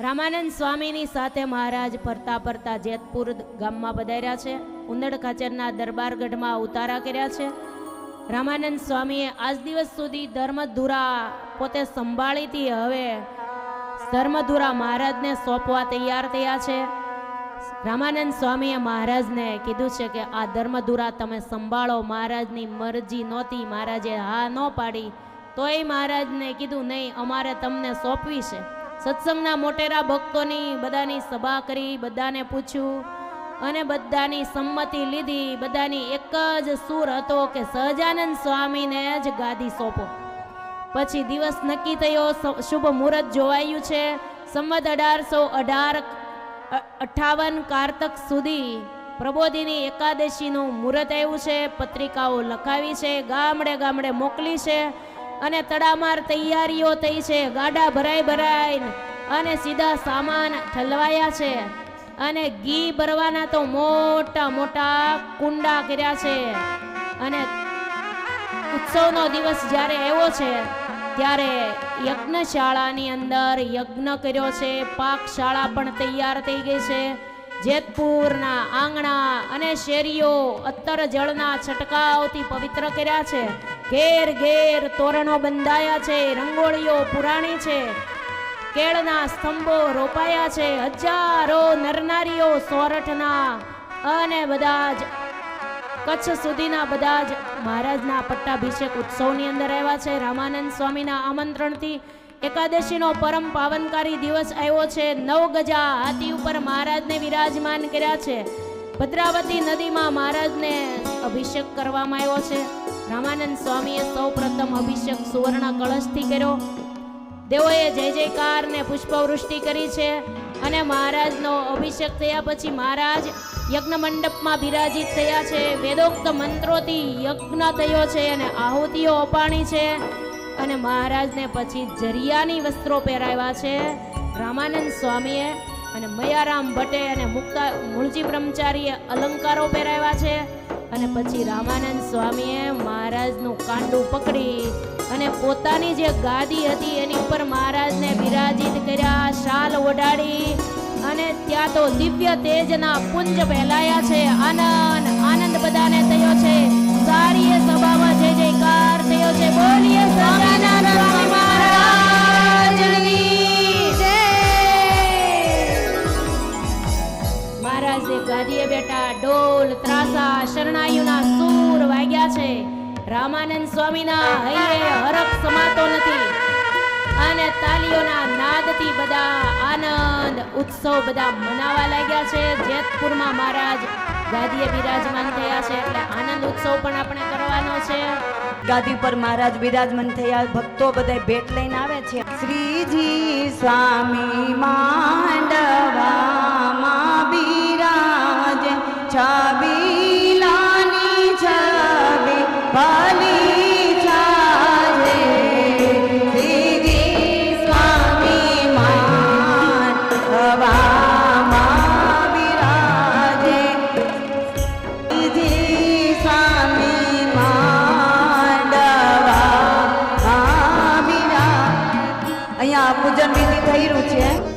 રામાનંદ સ્વામીની સાથે મહારાજ ફરતા ફરતા જેતપુર ગામમાં પધાર્યા છે. ઉંદડ ખાચરના દરબારગઢમાં ઉતારા કર્યા છે. રામાનંદ સ્વામીએ આજ દિવસ સુધી ધર્મધુરા પોતે સંભાળીતી હવે ધર્મધુરા મહારાજને સોંપવા તૈયાર થયા છે. રામાનંદ સ્વામીએ મહારાજને કીધું છે કે આ ધર્મધુરા તમે સંભાળો. મહારાજની મરજી નહોતી. મહારાજે હા ન પાડી. તોય મહારાજને કીધું, નહીં, અમારે તમને સોંપવી છે. સત્સંગના મોટેરા ભક્તોની બધાની સભા કરી, બધાને પૂછ્યું અને બધાની સંમતિ લીધી. બધાની એક જ સૂર હતો કે સહજાનંદ સ્વામીને જ ગાદી સોંપો. પછી દિવસ નક્કી થયો શુભ મુહૂર્ત જોવાયું છે. સંમત અઢારસો અઢાર અઠાવન કારતક સુધી પ્રબોધિની એકાદશીનું મુહૂર્ત આવ્યું છે. પત્રિકાઓ લખાવી છે, ગામડે ગામડે મોકલી છે. અને તડામાર તૈયારીઓ થઈ છે. ગાડા ભરાઈ ભરાય અને સીધા સામાન ઠલવાયા છે. અને ઘી ભરવાના તો મોટા મોટા કુંડા કર્યા છે. અને ઉત્સવનો દિવસ જ્યારે આવ્યો છે, ત્યારે યજ્ઞશાળાની અંદર યજ્ઞ કર્યો છે. પાકશાળા પણ તૈયાર થઈ ગઈ છે. જેતપુરના આંગણા અને શેરીઓ અત્તર જળના છટકાવથી પવિત્ર કર્યા છે. ઘેર ઘેર તોરણો બંધાયા છે, રંગોળીઓ પુરાણી છે, કેળના સ્તંભો રોપાયા છે, હજારો નરનારીઓ સોરઠના અને બધા જ કચ્છ સુધીના બધા જ મહારાજના પટ્ટાભિષેક ઉત્સવની અંદર આવ્યા છે. રામાનંદ સ્વામીના આમંત્રણથી એકાદશીનો પરમ પાવનકારી દિવસ આવ્યો છે. નવ ગજા હાથી ઉપર મહારાજને વિરાજમાન કર્યા છે. ભદ્રાવતી નદીમાં મહારાજને અભિષેક કરવામાં આવ્યો છે. રામાનંદ સ્વામીએ સૌ પ્રથમ અભિષેક સુવર્ણ કળશથી કર્યો. દેવોએ જય જયકાર ને પુષ્પવૃષ્ટિ કરી છે અને મહારાજનો અભિષેક થયા પછી મહારાજ યજ્ઞ મંડપમાં બિરાજિત થયા છે. વેદોક્ત મંત્રોથી યજ્ઞ થયો છે અને આહુતિઓ અપાણી છે અને મહારાજને પછી જરિયાની વસ્ત્રો પહેરાવ્યા છે. રામાનંદ સ્વામીએ અને મયારામ ભટ્ટે અને મુક્તા મૂળજી બ્રહ્મચારીએ અલંકારો પહેરાવ્યા છે. અને પછી રામાનંદ સ્વામીએ મહારાજનું કાંડું પકડી અને પોતાની જે ગાદી હતી એની ઉપર મહારાજને વિરાજિત કર્યા, શાલ ઓઢાડી અને ત્યાં તો દિવ્ય તેજના પુંજ ફેલાયા છે. આનંદ આનંદ બધાને થયો છે. સારી સભામાં જય જયકાર થયો છે. બોલીએ સ્વામી ગાદીએ બેઠા ડોલ, ત્રાસા શરણાયુના સૂર વાગ્યા છે. રામાનંદ સ્વામીના હૈયે હરખ સમાતો નથી. અને તાલીઓના નાદથી બધા આનંદ ઉત્સવ બધા મનાવા લાગ્યા છે. જેતપુરમાં મહારાજ ગાદીએ બિરાજમાન થયા છે. એટલે આનંદ ઉત્સવ પણ આપણે કરવાનો છે. ગાદી પર મહારાજ બિરાજમાન થયા. ભક્તો બધા ભેટ લઈને આવે છે. શ્રીજી સ્વામી બિરાજ সাবি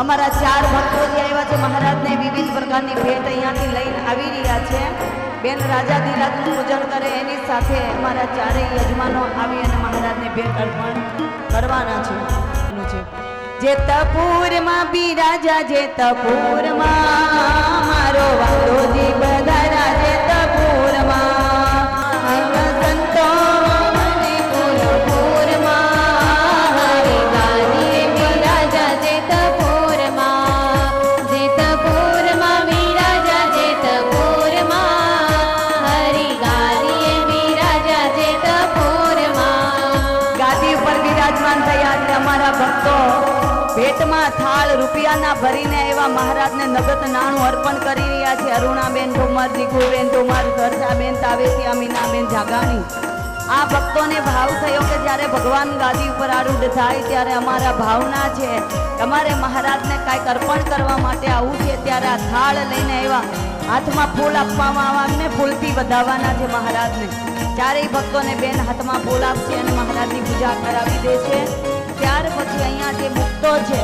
અમારા ચાર ભક્તો જે આવ્યા છે. મહારાજને વિવિધ પ્રકારની ભેટ અહીંયાથી લઈને આવી રહ્યા છે. બેન રાજાધિરાજનું પૂજન કરે એની સાથે અમારા ચારેય યજમાનો આવી અને મહારાજને ભેટ અર્પણ કરવાના છે. જે છે બિરાજા, જે તપુરમાં મારો વાલોજી બધારા જેતપુરમાં ભક્તો ભેટમાં થાળ રૂપિયાના ભરીને એવા મહારાજને નગદ નાણું અર્પણ કરી રહ્યા છે. અરુણાબેન ઠોમર દીકુબેન ઠોમર સરસાબેન તાવેસિયા મીનાબેન જાગાણી. આ ભક્તોને ભાવ થયો કે જ્યારે ભગવાન ગાદી ઉપર આરૂઢ થાય ત્યારે અમારા ભાવના છે. તમારે મહારાજને કાંઈક અર્પણ કરવા માટે આવું છે ત્યારે આ થાળ લઈને આવ્યા હાથમાં ફૂલ આપવામાં આવવાને ફૂલથી વધાવવાના છે મહારાજને. ચારેય ભક્તોને બેન હાથમાં ફૂલ આપશે અને મહારાજની પૂજા કરાવી દે છે ત્યાર પછી અહીંયા જે ભક્તો છે,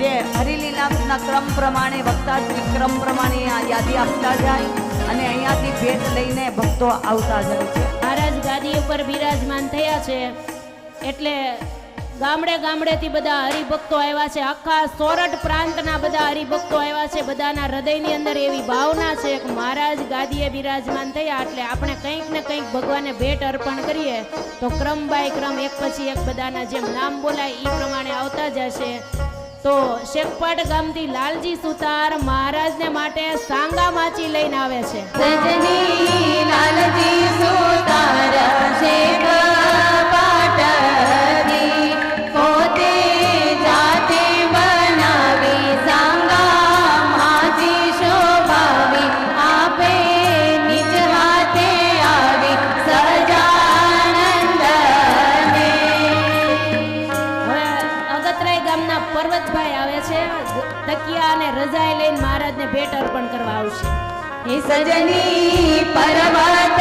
જે હરિલીલાના ક્રમ પ્રમાણે વક્તા ક્રમ પ્રમાણે આ યાદી આપતા જાય અને અહીંયાથી ભેટ લઈને ભક્તો આવતા જાય છે. મહારાજ ગાદી ઉપર બિરાજમાન થયા છે, એટલે ગામડે ગામડેથી બધા હરિભક્તો આવ્યા છે. આખા સોરઠ પ્રાંતના બધા હરિભક્તો આવ્યા છે. બધાના હૃદયની અંદર એવી ભાવના છે કે મહારાજ ગાદીએ બિરાજમાન થયા એટલે આપણે કંઈક ને કંઈક ભગવાનને ભેટ અર્પણ કરીએ. તો ક્રમ બાય ક્રમ, એક પછી એક બધાના જેમ નામ બોલાય એ પ્રમાણે આવતા જશે. તો શેખપાટ ગામથી લાલજી સુતાર મહારાજને માટે સાંગા માચી લઈને આવે છે. લાલજી સુતાર પર્વતભાઈ આવે છે તકિયા અને રજાઈ લઈને મહારાજને ભેટ અર્પણ કરવા આવશે. હે સજની પર્વત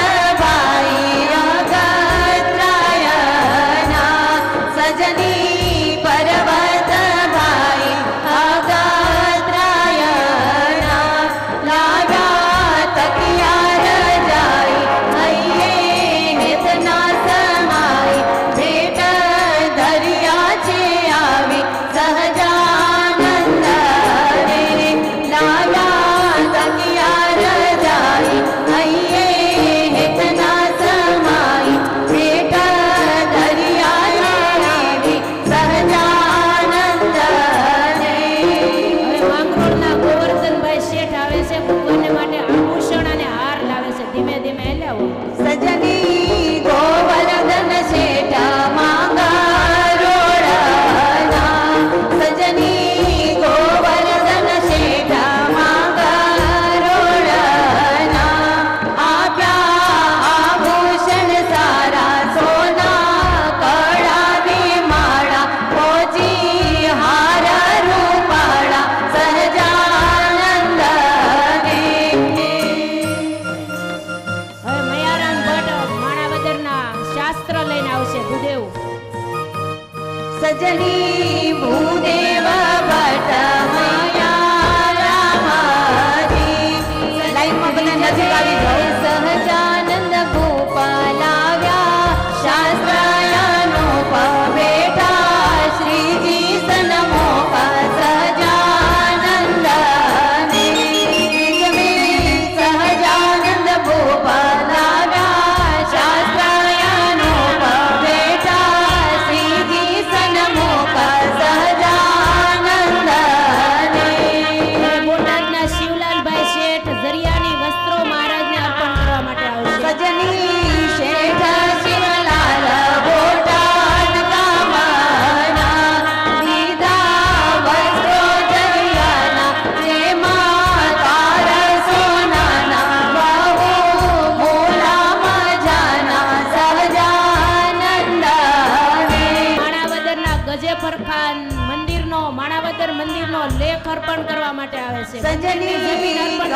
ગજે ફરખાન મંદિરનો માણાવદર મંદિરનો લેખ અર્પણ કરવા માટે આવે છે. સજની જમીન અર્પણ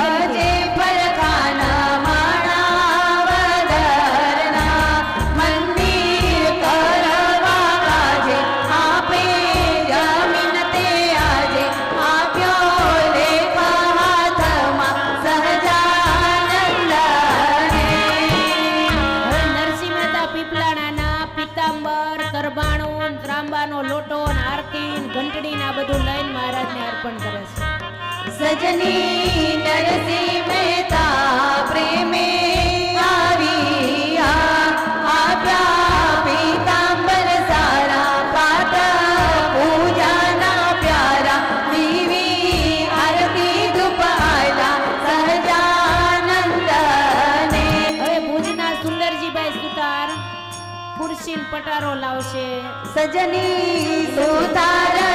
ભુજના સુંદરજીભાઈ સુતાર ખુરશીન પટારો લાવશે. સજની સુતાર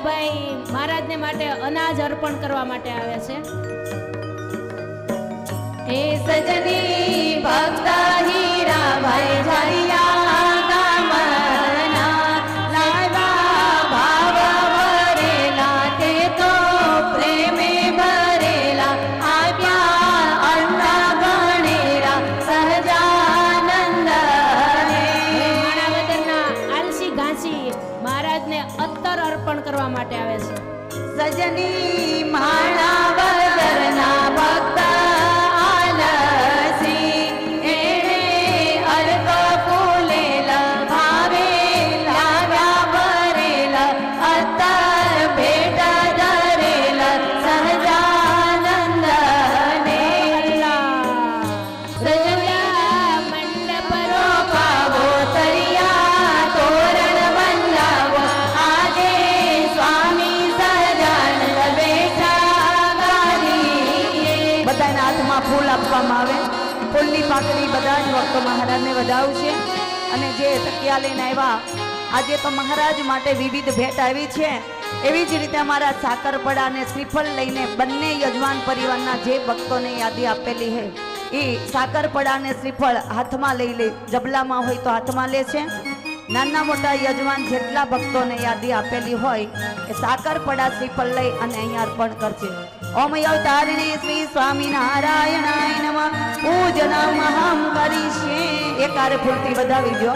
મહારાજ ને માટે અનાજ અર્પણ કરવા માટે આવે છે. હે સજની ભક્ત હીરાભાઈ જારી માટે આવે છે. સજની પાકડી બધા જ ભક્તો મહારાજને વધાવશે. અને જે તકિયા લઈને આવ્યા, આજે તો મહારાજ માટે વિવિધ ભેટ આવી છે. એવી જ રીતે અમારા સાકરપડા અને શ્રીફળ લઈને બંને યજમાન પરિવારના જે ભક્તોને યાદી આપેલી છે, એ સાકરપડા અને શ્રીફળ હાથમાં લઈ લે, જબલામાં હોય તો હાથમાં લે છે. નાના મોટા યજમાન જેટલા ભક્તોને યાદી આપેલી હોય, એ સાકરપડા, શ્રીફળ લઈ અને અહીંયા અર્પણ કરશે. ઓમ યવતારિણી શ્રી સ્વામિનારાયણાય નમઃ. એક આરે ફૂલથી વધાવી જો